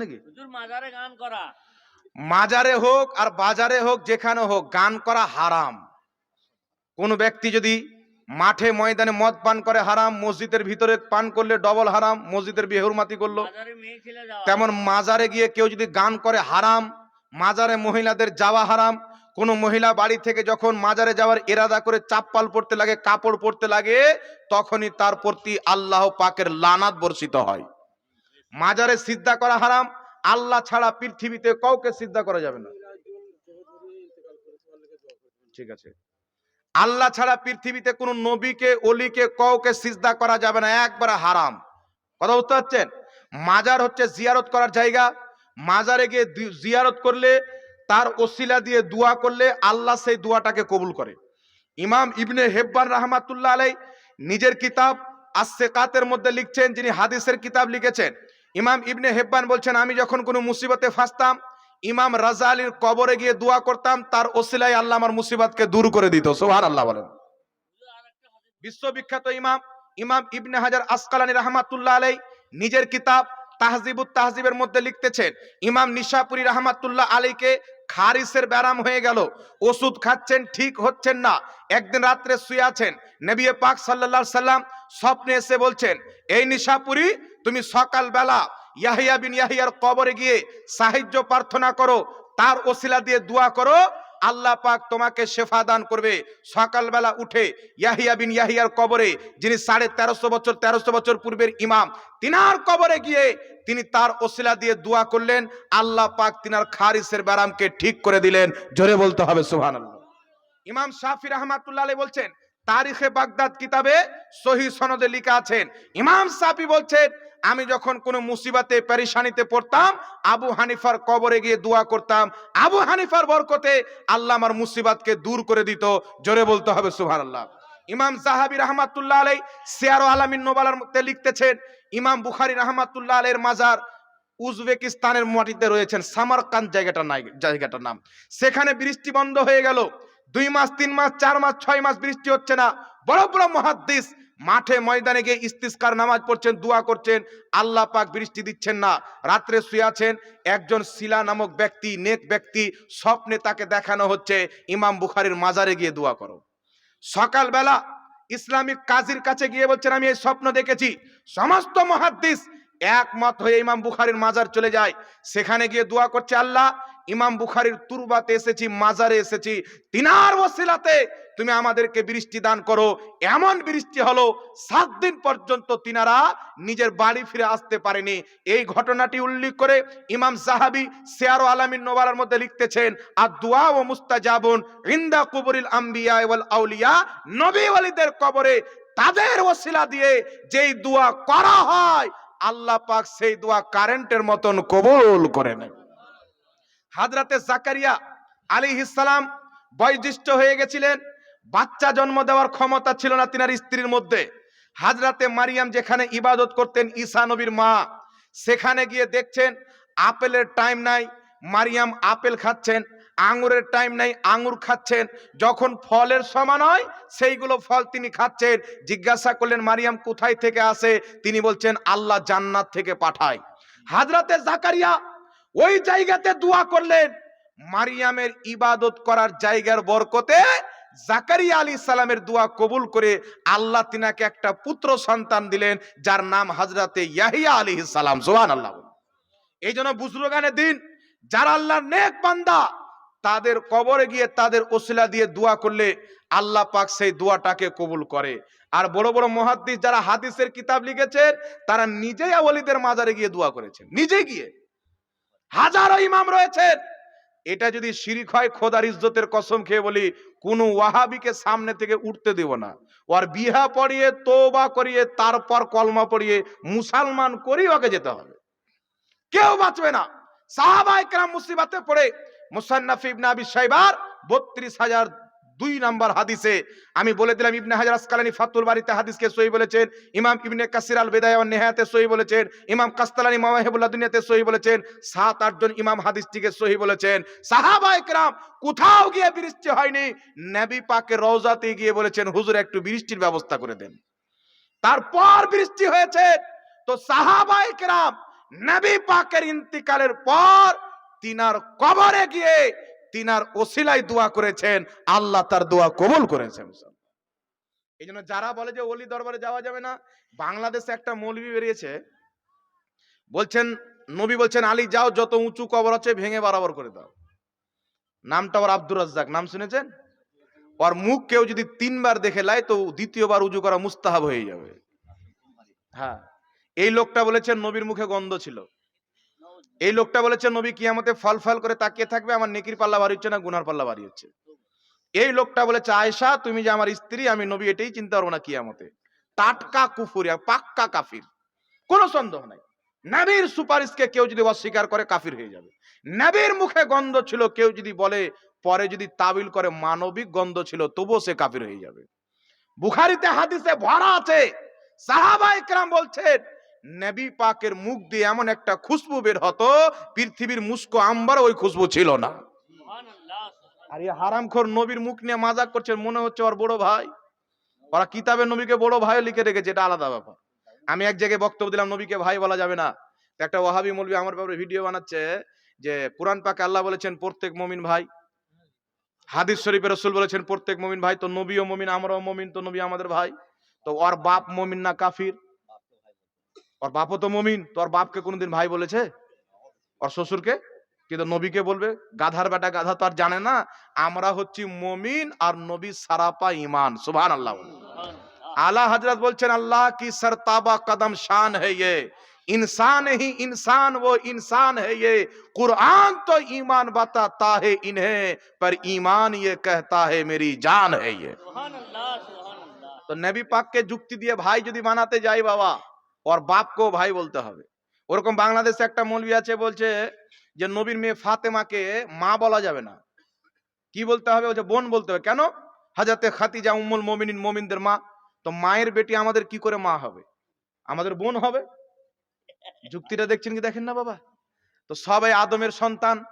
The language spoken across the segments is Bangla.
নাকি? মাজারে গান করা। মাজারে হোক আর বাজারে হোক যেখানে হোক গান করা হারাম। কোন ব্যক্তি যদি মাঠে ময়দানে মদ পান করে হারাম মসজিদের ভিতরে পান করলে ডবল হারাম মসজিদের বেহুরমাতি করল তেমন মাজারে গিয়ে কেউ যদি গান করে হারাম মাজারে মহিলাদের যাওয়া হারাম কোন মহিলা বাড়ি থেকে যখন মাজারে যাওয়ার এরাদা করে চাপ্পাল পড়তে লাগে কাপড় পরতে লাগে তখনই তার প্রতি আল্লাহ পাকের লানাত বর্ষিত হয়। মাজারে সিদ্ধা করা হারাম, আল্লাহ ছাড়া পৃথিবীতে কাউকে সিদ্ধা করা যাবে না। ঠিক আছে। আল্লাহ ছাড়া পৃথিবীতে কোন নবীকে, অলিকে, কাউকে সিজদা করা যাবে না, একবারে হারাম। কথা বুঝতে পারছেন? মাজার হচ্ছে জিয়ারত করার জায়গা। মাজারে গিয়ে জিয়ারত করলে, তার ওসিলা দিয়ে দোয়া করলে আল্লাহ সেই দোয়াটাকে কবুল করে। ইমাম ইবনে হেব্বান রাহমাতুল্লাহ আলাই নিজের কিতাব আসেকাতের মধ্যে লিখছেন, যিনি হাদিসের কিতাব লিখেছেন ইমাম ইবনে হেব্বান বলছেন, আমি যখন কোনো মুসিবতে ফাঁসতাম, ইমাম রাজা আলীর কবরে গিয়ে দোয়া করতাম, তার ওসিলায় আল্লাহ আমার মুসিবতকে দূর করে দিত। সোহার আল্লাহ বলেন। বিশ্ববিখ্যাত ইমাম ইমাম ইবনে হাজার আসকালানি রহমাতুল্লাহ আলাই নিজের কিতাব তাহজিবুত তাহজিবের মধ্যে লিখতেছেন, ইমাম নিশাপুরি রহমাতুল্লাহ আলীকে খারিসের ব্যারাম হয়ে গেল। ওষুধ খাচ্ছেন, ঠিক হচ্ছেন না। একদিন রাত্রে শুয়ে আছেন। নবী পাক সাল্লাল্লাহু সাল্লাম স্বপ্নে এসে বলছেন, এই নিশাপুরি তুমি সকালবেলা ইয়াহিয়া বিন ইয়াহিয়ার কবরে গিয়ে সাহায্য প্রার্থনা করো, তার ওসিলা দিয়ে দোয়া করো, আল্লাহ পাক তোমাকে শেফা দান করবে। সকালবেলা উঠে ইয়াহিয়া বিন ইয়াহিয়ার কবরে, যিনি সাড়ে তেরোশো বছর তেরোশো বছর পূর্বের ইমাম, তিনার কবরে গিয়ে তিনি তার ওসিলা দিয়ে দোয়া করলেন, আল্লাহ পাক তিনার খারিসের ব্যারামকে ঠিক করে দিলেন। জোরে বলতে হবে সুহান ইমাম শাফি রহমাতুল্লাহ বলছেন তারিখে বাগদাদ কিতাবে সহি সনদে লিখা আছেন। ইমাম সাফি বলছেন, আমি যখন কোনো মুসিবাতে, পেরেশানিতে পড়তাম, আবু হানিফার কবরে গিয়ে দোয়া করতাম। আবু হানিফার বরকতে আল্লাহ আমার মুসিবাতকে দূর করে দিত। জোরে বলতে হবে, সুবহানাল্লাহ। ইমাম জাহাবি রহমাতুল্লাহ আলাই সিয়ার আলামিন নোবালার মধ্যে লিখতেছেন, ইমাম বুখারী রহমাতুল্লাহ আলাইয়ের মাজার উজবেকিস্তানের মাটিতে রয়েছেন সামারকান্দ জায়গাটা নাই জায়গাটার নাম। সেখানে বৃষ্টি বন্ধ হয়ে গেল। দুই মাস, তিন মাস, চার মাস, ছয় মাস বৃষ্টি হচ্ছে না। বড় বড় মহাদ্দিস মাঠে ময়দানে গিয়ে ইস্তিস্কার নামাজ পড়ছেন, দোয়া করছেন। আল্লাহ পাক বৃষ্টি দিচ্ছেন না। রাত্রে শুয়ে আছেন একজন শিলা নামক ব্যক্তি, নেক ব্যক্তি, স্বপ্নে তাকে দেখানো হচ্ছে। ইমাম বুখারীর মাজারে গিয়ে দোয়া করো। সকালবেলা ইসলামিক কাজীর কাছে গিয়ে বলছেন, আমি এই স্বপ্ন দেখেছি। সমস্ত মহাদ্দিস একমত হয়ে ইমাম বুখারীর মাজার চলে যায়। সেখানে গিয়ে দোয়া করছে, আল্লাহ, ইমাম বুখারীর তুরবাতে এসেছি, মাজারে এসেছি। তিনার ওসিলাতে তুমি আমাদেরকে বৃষ্টি দান করো। এমন বৃষ্টি হলো, সাত দিন পর্যন্ত তিনারা নিজের বাড়ি ফিরে আসতে পারেনি। এই ঘটনাটি উল্লেখ করে ইমাম সাহাবি শেয়ার ও আলামিন নোবালার মধ্যে লিখতেছেন, আর দোয়া ও মুস্তাজাবুন ইন্দা কুবরিল আম্বিয়া ওয়াল আউলিয়া। নবী ওয়ালিদের কবরে তাদের ওসিলা দিয়ে যেই দোয়া করা হয় আল্লাহ পাক সেই দোয়া কারেন্টের মতন কবুল করে নেয় হাজরাতে জাকারিয়া আলাইহিস সালাম বয়োজ্যেষ্ঠ হয়ে গেছিলেন। বাচ্চা জন্ম দেওয়ার ক্ষমতা ছিল না তিনার স্ত্রীর মধ্যে। হাজরাতে মারিয়াম যেখানে ইবাদত করতেন, ঈসা নবীর মা, সেখানে গিয়ে দেখছেন, আপেলের টাইম নাই। মারিয়াম আপেল খাচ্ছেন। আঙুরের টাইম নাই, আঙুর খাচ্ছেন। যখন ফলের সমান হয়, সেইগুলো ফল তিনি খাচ্ছেন। জিজ্ঞাসা করলেন, মারিয়াম, কোথায় থেকে আসে? তিনি বলছেন, আল্লাহ জান্নাত থেকে পাঠায়। হাজরাতে জাকারিয়া ওই জায়গাতে দোয়া করলেন। মারিয়ামের ইবাদত করার জায়গার বরকতে জাকারিয়া আলী সালামের দোয়া কবুল করে আল্লাহ তিনাকে একটা পুত্র সন্তান দিলেন, যার নাম হাজরাতে ইয়াহিয়া আলী সালাম। সোহান আল্লাহ এই জন্য বুজরুগানের দিন, যারা আল্লাহর নেক বান্দা তাদের কবরে গিয়ে তাদের ওসিলা দিয়ে দোয়া করলে আল্লাহ পাক সেই দোয়াটাকে কবুল করে। আর বড় বড় মহাদ্দিস যারা হাদিসের কিতাব লিখেছেন, তারা নিজেই আওয়ালিদের মাজারে গিয়ে দোয়া করেছেন। নিজে গিয়ে। হাজারো ইমাম রয়েছেন। এটা যদি শিরিক হয়, খোদার ইজ্জতের কসম খেয়ে বলি, কোন ওয়াহাবিকে সামনে থেকে উঠতে দেব না। ওর বিহা পড়িয়ে তোবা করিয়ে, তারপর কলমা পড়িয়ে, মুসলমান করি ওকে যেতে হবে। কেউ বাঁচবে না। সাহাবা একরাম মুসিবাতে পড়ে মুসান্নাফ ইবনে আবি সাইবার বত্রিশ হাজার দুই নাম্বার হাদিসে আমি বলে দিলাম, ইবনে হাজার আসকালানি ফাতুল বাড়িতে হাদিসকে সহি বলেছেন, ইমাম ইবনে কাসির আল বেদায় নেহায়াতে সহি বলেছেন, ইমাম কাস্তালানি মাওয়াহিবুল্লাহ দুনিয়াতে সহি বলেছেন, সাত আটজন ইমাম হাদিসটিকে সহি বলেছেন। সাহাবা একরাম কোথাও গিয়ে বৃষ্টি হয়নি, নবী পাকের রওজাতে গিয়ে বলেছেন, হুজুর, একটু বৃষ্টির ব্যবস্থা করে দেন। তারপর বৃষ্টি হয়েছে, তো সাহাবা একরাম নবী পাকের ইন্তিকালের পর তিনার কবরে গিয়ে তিনার ওসিলাই দোয়া করেছেন, আল্লাহ তার দোয়া কবুল করেছেন। এই জন্য যারা বলে যে অলি দরবারে যাওয়া যাবে না, বাংলাদেশে একটা মৌলবি বেরিয়েছে, বলছেন, নবী বলছেন, আলী, যাও, যত উঁচু কবর আছে, ভেঙে বরাবর করে দাও। নামটা ওর আব্দুর রাজ্জাক, নাম শুনেছেন? ওর মুখ কেউ যদি তিনবার দেখে লাই, তো দ্বিতীয়বার উজু করা মুস্তাহাব হয়ে যাবে। হ্যাঁ এই লোকটা বলেছেন, নবীর মুখে গন্ধ ছিল। এই লোকটা বলেছে, নবী কিয়ামতে ফল ফল করে তাকিয়ে থাকবে, আমার নেকির পাল্লা বাড়ি হচ্ছে না, গুনার পাল্লা বাড়ি হচ্ছে। এই লোকটা বলেছে, আয়েশা, তুমি যে আমার স্ত্রী, আমি নবী, এটাই চিন্তা করব না কিয়ামতে। টাটকা কুফুরিয়া পাক্কা কাফির। কোনো সন্দেহ নাই। নবীর সুপারিশকে কেউ যদি অস্বীকার করে, কাফির হয়ে যাবে। নবীর মুখে গন্ধ ছিল, কেউ যদি বলে, পরে যদি তাবিল করে, মানবিক গন্ধ ছিল, তবুও সে কাফির হয়ে যাবে। বুখারিতে হাদিসে ভরা আছে। সাহাবা ইকরাম বলছেন নবী পাকের মুখ দিয়ে এমন একটা খুশবু বের হতো পৃথিবীর মুস্কো আম্বার ওই খুশবু ছিল না। আর এই হারামখোর নবীর মুখ নিয়ে মাজাক করছেন মনে হচ্ছে ওর বড় ভাই। ওরা কিতাবে নবীকে বড় ভাই লিখে রেখেছে এটা আলাদা ব্যাপার। আমি এক জায়গায় বক্তব্য দিলাম নবীকে ভাই বলা যাবে না। একটা ওহাবি মৌলবি আমার ব্যাপারে ভিডিও বানাচ্ছে যে কোরআন পাকে আল্লাহ বলেছেন প্রত্যেক মমিন ভাই। হাদিস শরীফে রসুল বলেছেন প্রত্যেক মমিন ভাই তো নবী ও মমিন আমরাও মমিন তো নবী আমাদের ভাই। তো ওর বাপ মমিন না কাফির। ওর বাপও তো মমিন তো ওর বাপকে কোনোদিন ভাই বলেছে ওর শ্বশুরকে কিন্তু নবীকে বলবে গাধার বেটা গাধা তো আর জানে না আমরা হচ্ছি মমিন আর নবী সারাপা ইমান সুবহান আল্লাহ আলা হজরত বলছেন আল্লাহ কি सरताबा कदम शान है ये इंसान ही इंसान वो इंसान है ये कुरान तो ईमान बताता है इन्हें पर ईमान ये कहता है मेरी जान है ये সুবহানাল্লাহ সুবহানাল্লাহ তো নবী পাককে যুক্তি দিয়ে ভাই যদি বানাতে যাই বাবা ওর বাপকেও ভাই বলতে হবে। ওরকম বাংলাদেশে একটা মৌলবি আছে বলছে যে, নবীর মেয়ে ফাতেমাকে মা বলা যাবে না। কি বলতে হবে? বলছে বোন বলতে হবে। কেন? হাজাতে খাতিজা উম্মুল মমিনিন, মমিনদের মা। তো মায়ের বেটি আমাদের কি করে মা হবে? আমাদের বোন হবে? যুক্তিটা দেখছেন কি দেখেন না বাবা? তো সবাই আদমের সন্তান,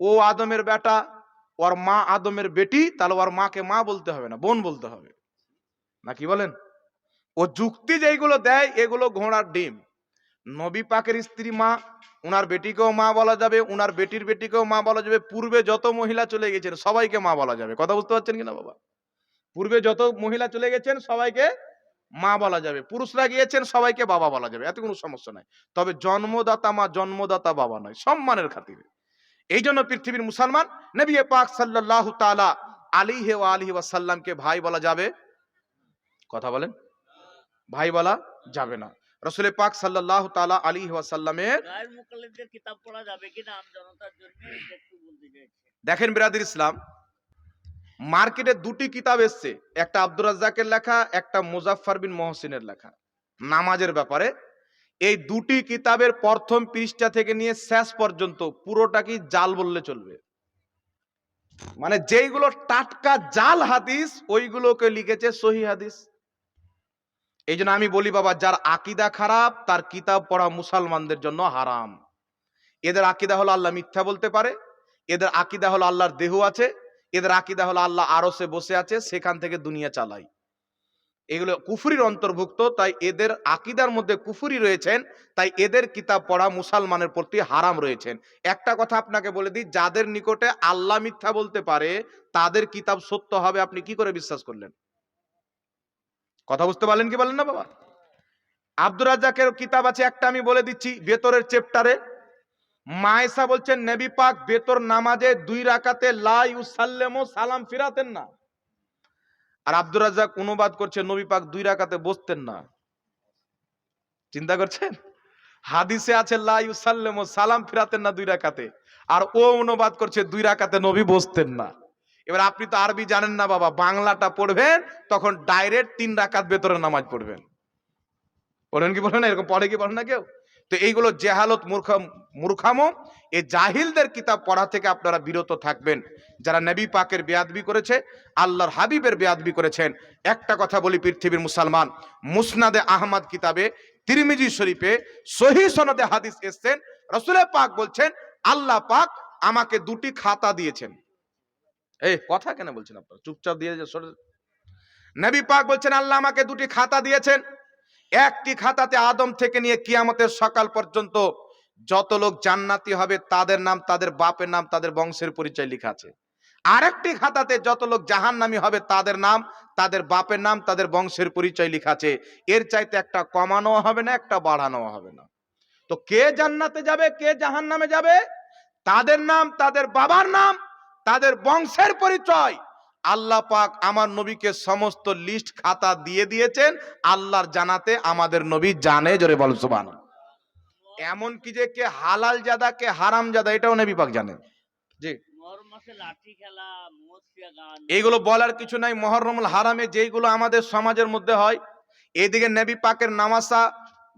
ও আদমের বেটা, ওর মা আদমের বেটি, তাহলে ওর মাকে মা বলতে হবে না, বোন বলতে হবে। নাকি বলেন? ও যুক্তি যেগুলো দেয়, এগুলো ঘোড়ার ডিম। নবী পাকের স্ত্রী মা, উনার বেটিকেও মা বলা যাবে, উনার বেটির বেটিকেও মা বলা যাবে। পূর্বে যত মহিলা চলে গেছেন সবাইকে মা বলা যাবে। কথা বুঝতে পারছেন কিনা বাবা? পূর্বে যত মহিলা চলে গেছেন, সবাইকে মা বলা যাবে। পুরুষরা গিয়েছেন, সবাইকে বাবা বলা যাবে। এত কোনো সমস্যা নাই। তবে জন্মদাতা মা, জন্মদাতা বাবা নয়, সম্মানের খাতিরে। এই জন্য পৃথিবীর মুসলমান নবী পাক সাল্লাল্লাহু তাআলা আলিহি ওয়া আলিহি ওয়াসাল্লামকে ভাই বলা যাবে। কথা বলেন। ভাই বলা যাবে না। রসুল পাক সাল্লাল্লাহু তাআলা আলিহি ওয়াসাল্লামের কিতাব পড়া যাবে কিনা আম জনতার জন্য একটু বলতে চাইছি। দেখেন বিরাদির ইসলাম মার্কেটে দুটি কিতাব এসছে একটা আব্দুর রাজ্জাকের লেখা একটা মুজাফফর বিন মহসিনের লেখা। নামাজের ব্যাপারে। এই দুটি কিতাবের প্রথম পৃষ্ঠা থেকে নিয়ে শেষ পর্যন্ত পুরোটা কি জাল বললে চলবে? মানে যেইগুলো টাটকা জাল হাদিস ওইগুলোকে লিখেছে সহি হাদিস। এই জন্য আমি বলি, বাবা, যার আকিদা খারাপ, তার কিতাব পড়া মুসলমানদের জন্য হারাম। এদের আকিদা হলো আল্লাহ মিথ্যা বলতে পারে, এদের আকিদা হলো আল্লাহর দেহ আছে, এদের আকিদা হলো আল্লাহ আরসে বসে আছে, সেখান থেকে দুনিয়া চালাই এগুলো কুফুরির অন্তর্ভুক্ত, তাই এদের আকিদার মধ্যে কুফুরি রয়েছেন, তাই এদের কিতাব পড়া মুসলমানের প্রতি হারাম রয়েছেন। একটা কথা আপনাকে বলে দিই, যাদের নিকটে আল্লাহ মিথ্যা বলতে পারে, তাদের কিতাব সত্য হবে, আপনি কি করে বিশ্বাস করলেন? কথা বুঝতে পারলেন কি বলেন না বাবা? আব্দুর রাজ্জাকের কিতাব আছে, একটা আমি বলে দিচ্ছি বেতরের চেপ্টারে মায়েশা বলছেন, নবী পাক বেতর নামাজে দুই রাকাতে লা ইউসাল্লেমু সালাম ফিরাতেন না। আর আব্দুর রাজ্জাক অনুবাদ করছে, নবী পাক দুই রাকাতে বসতেন না। চিন্তা করছেন? হাদিসে আছে, লা ইউসাল্লেমু সালাম ফিরাতেন না দুই রাকাতে। আর ও অনুবাদ করছে, দুই রাকাতে নবী বসতেন না। এবার আপনি তো আরবি জানেন না বাবা, বাংলাটা পড়বেন, তখন ডাইরেক্ট তিন রাকাত বেতরের নামাজ পড়বেন। পড়েন কি পড়েন না, এরকম পড়ে কি পড়েন না কেউ? তো এইগুলো জেহালত মূর্খ, মূর্খামো, এই জাহিলদের কিতাব পড়া থেকে আপনারা বিরত থাকবেন। যারা নবী পাকের বেয়াদবি করেছে, আল্লাহর হাবিবের বেয়াদবি করেছেন, একটা কথা বলি পৃথিবীর মুসলমান, মুসনাদে আহমদ কিতাবে, তিরমিজি শরীফে সহি সনদে হাদিস এসছেন রসুলে পাক বলছেন, আল্লাহ পাক আমাকে দুটি খাতা দিয়েছেন। এই কথা কেন বলছেন আপনারা? চুপচাপ দিয়ে নবী পাক বলছেন, আল্লাহ আমাকে দুটি খাতা দিয়েছেন। একটি খাতাতে আদম থেকে নিয়ে কিয়ামতের সকাল পর্যন্ত যত লোক জান্নাতি হবে, তাদের নাম, তাদের বাপের নাম, তাদের বংশের পরিচয় লেখা আছে। আরেকটি খাতাতে যত লোক জাহান্নামী হবে, তাদের নাম, তাদের বাপের নাম, তাদের বংশের পরিচয় লেখা আছে। এর চাইতে একটা কমানো হবে না, একটা বাড়ানো হবে না। তো কে জান্নাতে যাবে, কে জাহান্নামে যাবে? তাদের নাম, তাদের বাবার নাম তাদের বংশের পরিচয়। আল্লাহ পাক আমার নবীকে সমস্ত লিস্ট খাতা দিয়ে দিয়েছেন। আল্লাহর জানাতে আমাদের নবী জানে জোরে বল সুবহান এমন কি যে কে হালাল জাদা কে হারাম জাদা এটাও নবী পাক জানেন জি। এইগুলো বলার কিছু নাই মহরমুল হারামে যেইগুলো আমাদের সমাজের মধ্যে হয় এদিকে নবী পাকের নামাসা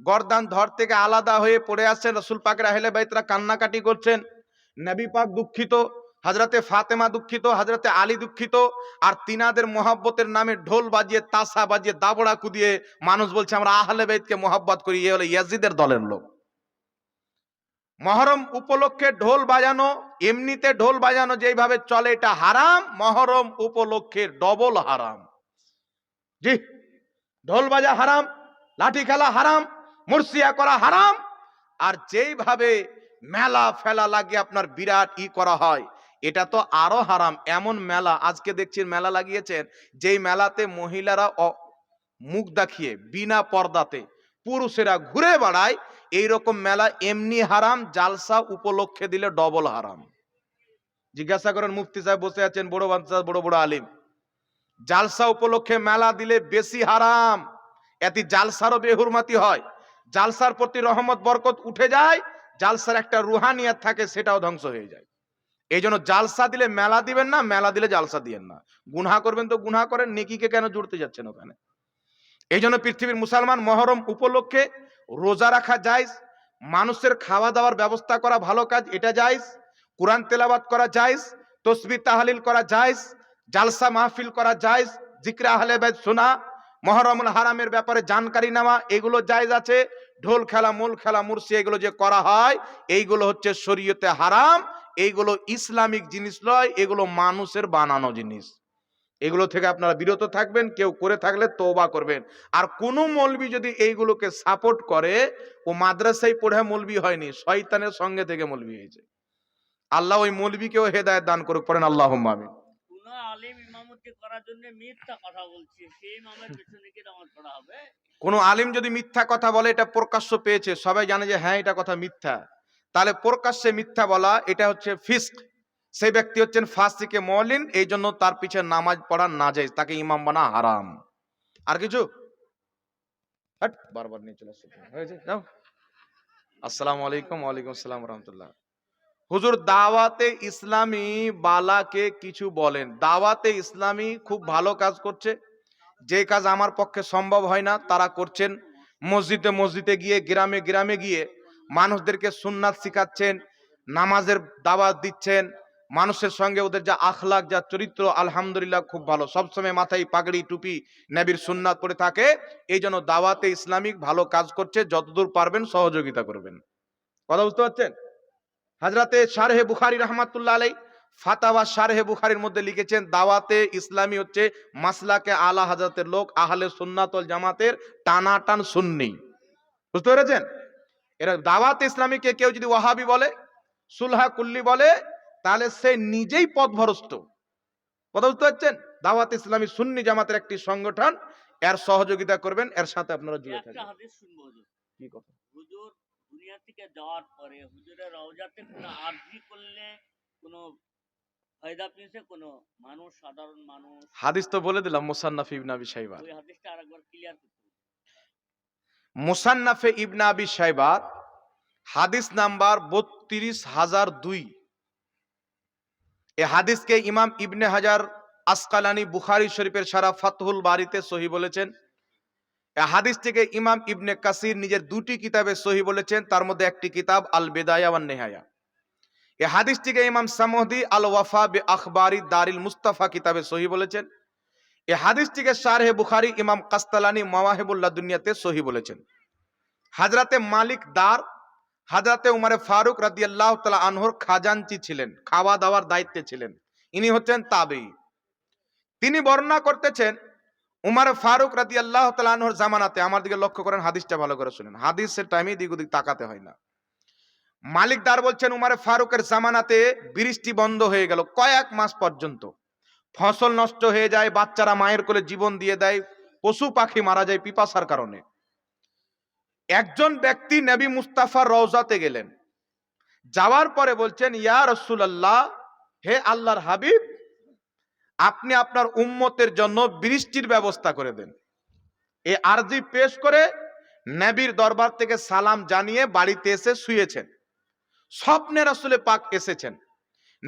গরদান ধর থেকে আলাদা হয়ে পড়ে আসছেন রসুল পাকের আহলে বাইতরা কান্নাকাটি করছেন। নবী পাক দুঃখিত হাজরাতে ফাতেমা দুঃখিত হাজরাতে আলী দুঃখিত, আর তিনাদের মোহাব্বতের নামে ঢোল বাজিয়ে, তাসা বাজিয়ে, দাবড়া কুদিয়ে মানুষ বলছে, আমরা আহলে বাইতকে মোহাব্বত করি, এ হলো ইয়াজিদের দলের লোক। মহরম উপলক্ষে ঢোল বাজানো, এমনিতে ঢোল বাজানো যেইভাবে চলে, এটা হারাম, মহরম উপলক্ষে ডবল হারাম। জি, ঢোল বাজা হারাম, লাঠি খেলা হারাম মুর্শিয়া করা হারাম, আর যেইভাবে মেলা ফেলা লাগে আপনার বিরাট ই করা হয় এটা তো আরও হারাম। এমন মেলা, আজকে দেখছি মেলা লাগিয়েছেন যেই মেলাতে মহিলারা মুখ দেখিয়ে, বিনা পর্দাতে পুরুষেরা ঘুরে বেড়ায়, এইরকম মেলা এমনি হারাম, জালসা উপলক্ষে দিলে ডবল হারাম। জিজ্ঞাসা করেন মুফতি সাহেব বসে আছেন, বড় বাচ্চা বড় বড় আলিম। জালসা উপলক্ষে মেলা দিলে বেশি হারাম। এতে জালসারও বেহুরমাতি হয়। জালসার প্রতি রহমত, বরকত উঠে যায়, জালসার একটা রুহানিয়াত থাকে, সেটাও ধ্বংস হয়ে যায়। এই জন্য জালসা দিলে মেলা দিবেন না, মেলা দিলে জালসা দিয়েন না। গুনহা করবেন তো গুনহা করেন, নেকিকে কেন জুড়তে যাচ্ছেন ওখানে? এই জন্য পৃথিবীর মুসলমান মহরম উপলক্ষে রোজা রাখা জায়জ, মানুষের খাওয়া দাওয়ার ব্যবস্থা করা ভালো কাজ, এটা জায়জ, কোরআন তেলাবাত করা জায়জ, তসবি তাহালিল করা জায়জ, জালসা মাহফিল করা জায়জ, জিক্রা আহলে বাইত শোনা মহরমুল হারামের ব্যাপারে জানকারি নেওয়া এগুলো জায়জ আছে। ঢোল খেলা, মূল খেলা মুর্শি এগুলো যে করা হয়, এইগুলো হচ্ছে শরীয়তে হারাম এইগুলো ইসলামিক জিনিস নয় এগুলো মানুষের বানানো জিনিস। এগুলো থেকে আপনারা বিরত থাকবেন কেউ করে থাকলে তোবা করবেন। আর কোনো মৌলবি যদি এইগুলোকে সাপোর্ট করে ও মাদ্রাসায় পড়ে মৌলবি হয়নি শয়তানের সঙ্গে থেকে মৌলবি হয়েছে। আল্লাহ ওই মৌলবিকেও হেদায়ত দান করুক পড়েন আল্লাহ হবে? কোন আলিম যদি মিথ্যা কথা বলে এটা প্রকাশ্য পেয়েছে সবাই জানে যে হ্যাঁ এটা কথা মিথ্যা। তাহলে প্রকাশ্যে মিথ্যা বলা, এটা হচ্ছে ফিস্ক। সেই ব্যক্তি হচ্ছেন ফাসিকে মলিন এই জন্য তার পিছে নামাজ পড়া না যায় তাকে ইমাম বানা হারাম। আর কিছু? বারবার নিয়ে চলে আসছে। আসসালামু আলাইকুম, ওয়ালাইকুম আসসালাম রহমতুল্লাহ। হুজুর, দাওয়াতে ইসলামী বালাকে কিছু বলেন। দাওয়াতে ইসলামী খুব ভালো কাজ করছে। যে কাজ আমার পক্ষে সম্ভব হয় না, তারা করছেন। মসজিদে মসজিদে গিয়ে, গ্রামে গ্রামে গিয়ে মানুষদেরকে সুন্নাত শিখাচ্ছেন, নামাজের দাওয়াত দিচ্ছেন, মানুষের সঙ্গে ওদের যা আখলাক, যা চরিত্র, আলহামদুলিল্লাহ খুব ভালো। সবসময় মাথায় পাগড়ি, টুপি, নবীর সুন্নাত পরে থাকে। এই জন্য দাওয়াতে ইসলামিক ভালো কাজ করছে, যতদূর পারবেন সহযোগিতা করবেন। কথা বুঝতে পারছেন? হাজরাতে শারহে বুখারি রহমাতুল্লাহ আলাই ফাতাওয়া শারহে বুখারির মধ্যে লিখেছেন, দাওয়াতে ইসলামী হচ্ছে মাসলাকে আলা হাজরাতের লোক, আহলে সুন্নাতল জামাতের টানাটান সুন্নি। বুঝতে পেরেছেন? এরা দাওয়াতে ইসলামীকে কেউ যদি ওয়াহাবি বলে সুলহা কুল্লি বলে তাহলে সে নিজেই পথভ্রষ্ট। কথা বুঝতে পারছেন দাওয়াত ইসলামী সুন্নি জামাতের একটি সংগঠন এর সহযোগিতা করবেন এর সাথে আপনারা জুড়ে থাকবেন। হাদিস কি কথা? হুজুর দুনিয়া থেকে যাওয়ার পরে হুজুরের রওজাতে কোনো আরজি করলে কোনো ফায়দা পেয়েছে? কোনো মানুষ সাধারণ মানুষ? হাদিস তো বলে দিলাম মুসান্নাফ ইবনে আবি শাইবা। ওই হাদিসটা আরেকবার ক্লিয়ার করতে হবে। মুসান্নাফে ইবনে আবি হাদিস নাম্বার বত্রিশ হাজার দুই। এ হাদিসকে ইমাম ইবনে হাজার আসকালানি বুখারি শরীফের সারা ফাতহুল বাড়িতে সহি বলেছেন। এ হাদিসটিকে ইমাম ইবনে কাসির নিজের দুটি কিতাবে সহি বলেছেন, তার মধ্যে একটি কিতাব আল বেদায়া ওয়ান নেহায়া। এ হাদিসটিকে ইমাম সামহদি আল ওয়াফা বে আখবারি দারিল মুস্তাফা কিতাবে সহি বলেছেন। এ হাদিসটিকে শারহে বুখারি, ইমাম কাস্তালানি, মাওয়াহিবুল্লাহ দুনিয়াতে সহি বলেছেন। হাজরাতে মালিক দার, হাজরাতে উমারে ফারুক রাদি আল্লাহ তালা আনহর খাজানচি ছিলেন খাওয়া দাওয়ার দায়িত্বে ছিলেন। ইনি হচ্ছেন তাবেই তিনি বর্ণনা করতেছেন, উমার ফারুক রাদি আল্লাহ তালা আনহর জামানাতে, আমার দিকে লক্ষ্য করেন হাদিসটা ভালো করে শুনেন, হাদিসের টাইমে দিক ওদিক তাকাতে হয় না। মালিক মালিকদার বলছেন, উমার ফারুকের জামানাতে বৃষ্টি বন্ধ হয়ে গেল কয়েক মাস পর্যন্ত। ফসল নষ্ট হয়ে যায়, বাচ্চারা মায়ের কোলে জীবন দিয়ে দেয়, পশু পাখি মারা যায় পিপাসার কারণে। একজন ব্যক্তি নবী মুস্তাফার রওজাতে গেলেন। যাওয়ার পরে বলছেন, ইয়া রসুল্লাহ হে আল্লাহর হাবিব, আপনি আপনার উম্মতের জন্য বৃষ্টির ব্যবস্থা করে দেন। এ আরজি পেশ করে নবীর দরবার থেকে সালাম জানিয়ে বাড়িতে এসে শুয়েছেন। স্বপ্নে রাসূলে পাক এসেছেন।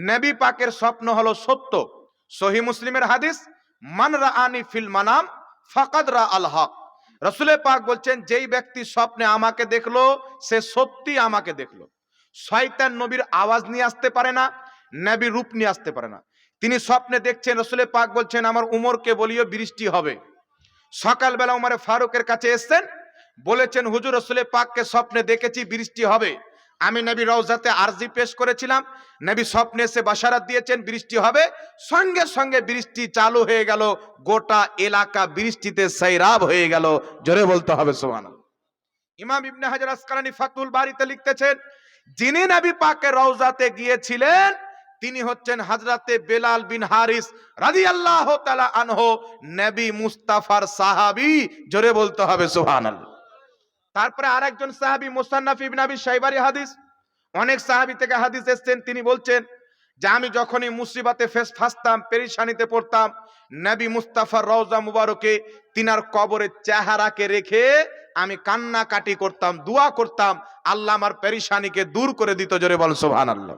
নবী পাকের স্বপ্ন হলো সত্য। সহি মুসলিমের হাদিস, মান রাআনি ফিল মানাম, ফাকাদ রা আল হক। রসুলে পাক বলছেন, যেই ব্যক্তি স্বপ্নে আমাকে দেখল, সে সত্যি আমাকে দেখল। শয়তান নবীর আওয়াজ নিয়ে আসতে পারে না নবীর রূপ নিয়ে আসতে পারে না। তিনি স্বপ্নে দেখছেন রসুলে পাক বলছেন, আমার উমরকে বলিও বৃষ্টি হবে। সকালবেলা উমারে ফারুকের কাছে এসছেন, বলেছেন, হুজুর রসুলে পাককে স্বপ্নে দেখেছি বৃষ্টি হবে। আমি নবী রওজাতে আরজি পেশ করেছিলাম। নবী স্বপ্নে এসে বাসারাত দিয়েছেন, বৃষ্টি হবে। সঙ্গে সঙ্গে বৃষ্টি চালু হয়ে গেল। গোটা এলাকা বৃষ্টিতে সৈরাব হয়ে গেল। জোরে বলতে হবে সোমান ইমাম ইবনে হাজার আসকালানি ফাতুল বাড়িতে লিখতেছেন, যিনি নবী পাকের রওজাতে গিয়েছিলেন, তিনি হচ্ছেন হাজরাতে বেলাল বিন হারিস রাদিয়াল্লাহ তাআলা আনহু, নবী মুস্তাফার সাহাবী। জোরে বলতে হবে, সুবহানাল্লাহ। তারপরে আরেকজন সাহাবী মুসান্নাফ ইবনে আবি শাইবারি হাদিস, অনেক সাহাবী থেকে হাদিস এসেছেন, তিনি বলছেন যে আমি যখনই মুসিবাতে ফেস ফাসতাম, পেরিশানিতে পড়তাম, নবী মুস্তাফার রওজা মুবারকে তিনার কবরের চেহারাকে রেখে আমি কান্নাকাটি করতাম, দোয়া করতাম, আল্লাহ আমার পেরিশানিকে দূর করে দিত, জোরে বল সোহান আল্লাহ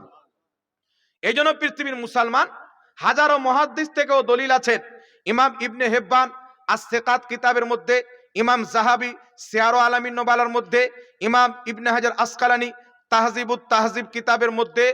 এই জন্য পৃথিবীর মুসলমান হাজারো মহাদ্দিস থেকেও দলিল আছেন। ইমাম ইবনে হেব্বান আসেকাত কিতাবের মধ্যে ইমাম জাহাবি সিয়ারো আলামিন নোবালার মধ্যে, ইমাম ইবনে হাজার আসকালানি তাহজিবুত তাহজিব কিতাবের মধ্যে,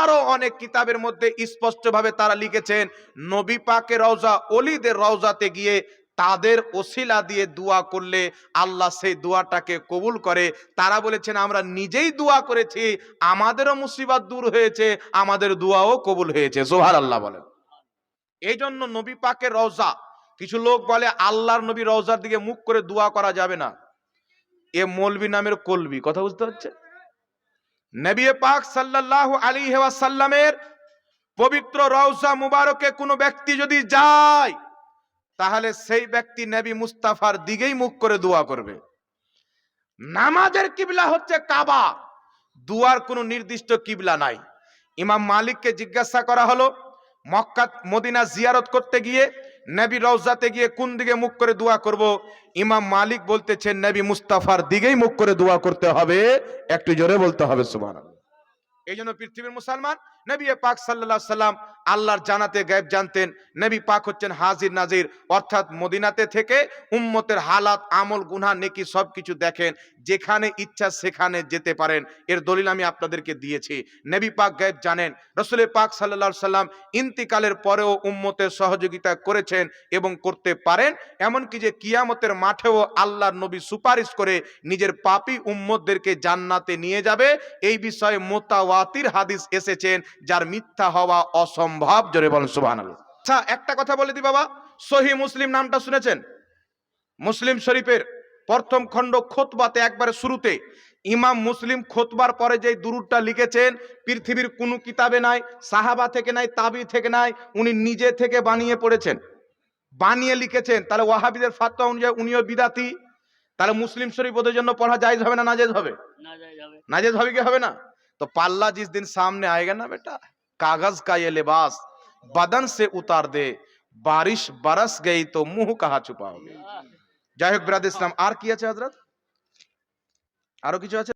আরও অনেক কিতাবের মধ্যে স্পষ্টভাবে তারা লিখেছেন, নবী পাকের রওজা অলিদের রওজাতে গিয়ে তাদের ওসিলা দিয়ে দোয়া করলে আল্লাহ সেই দোয়াটাকে কবুল করে। তারা বলেছেন, আমরা নিজেই দোয়া করেছি, আমাদেরও মুসিবত দূর হয়েছে, আমাদের দোয়াও কবুল হয়েছে। সোহার আল্লাহ বলেন। এই জন্য নবী পাকের রওজা কিছু লোক বলে, আল্লাহর নবী রওজার দিকে মুখ করে দোয়া করা যাবে না। এ মৌলবি নামের কলবি, কথা বুঝতে হচ্ছে নবী পাক সাল্লাল্লাহু আলাইহি ওয়াসাল্লামের পবিত্র রওজা মুবারকে কোনো ব্যক্তি যদি যায়, তাহলে সেই ব্যক্তি নবী মুস্তাফার দিকেই মুখ করে দোয়া করবে। নামাজের কিবলা হচ্ছে কাবা। দুয়ার কোনো নির্দিষ্ট কিবলা নাই। ইমাম মালিককে জিজ্ঞাসা করা হলো মক্কা মদিনা জিয়ারত করতে গিয়ে নবী রওজাতে গিয়ে কোন দিকে মুখ করে দোয়া করব? ইমাম মালিক বলতেছেন, নবী মুস্তাফার দিকেই মুখ করে দোয়া করতে হবে। একটু জোরে বলতে হবে, সুবহানাল্লাহ। এই জন্য পৃথিবীর মুসলমান নবী পাক সাল্লাল্লাহু সাল্লাম আল্লাহর জানাতে গায়েব জানতেন। নবী পাক হচ্ছেন হাজির নাজির, অর্থাৎ মদিনাতে থেকে উম্মতের হালাত, আমল, গুনাহ, নেকি সবকিছু দেখেন। যেখানে ইচ্ছা সেখানে যেতে পারেন। এর দলিল আমি আপনাদেরকে দিয়েছি। নবী পাক গায়েব জানেন রসুলের পাক সাল্লাল্লাহু সাল্লাম ইন্তিকালের পরেও উম্মতের সহযোগিতা করেছেন এবং করতে পারেন। এমনকি যে কিয়ামতের মাঠেও আল্লাহর নবী সুপারিশ করে নিজের পাপী উম্মতদেরকে জান্নাতে নিয়ে যাবে, এই বিষয়ে মোয়াতির হাদিস এসেছেন যার মিথ্যা হওয়া অসম্ভব। জোরে বলেন সুবাহ আচ্ছা একটা কথা বলে দি বাবা সহি মুসলিম নামটা শুনেছেন? মুসলিম শরীফের প্রথম খণ্ড খোতবাতে একবারে শুরুতে ইমাম মুসলিম খোতবার পরে যে দুরুদটা লিখেছেন পৃথিবীর কোনো কিতাবে নাই সাহাবা থেকে নাই তাবি থেকে নাই উনি নিজে থেকে বানিয়ে পড়েছেন। বানিয়ে লিখেছেন তাহলে ওয়াহাবিদের ফাতোয়া অনুযায়ী উনিও বিদাতি। তাহলে মুসলিম শরীফ ওদের জন্য পড়া জায়জ হবে না নাজেজ হবে? না নাজেজ হবে কি হবে না? तो पल्ला जिस दिन सामने आएगा ना बेटा कागज का ये लिबास बदन से उतार दे बारिश बरस गई तो मुंह कहाँ छुपाओगे যাই হোক ব্রাদ ইসলাম আর কি আছে হজরত আরো কিছু আছে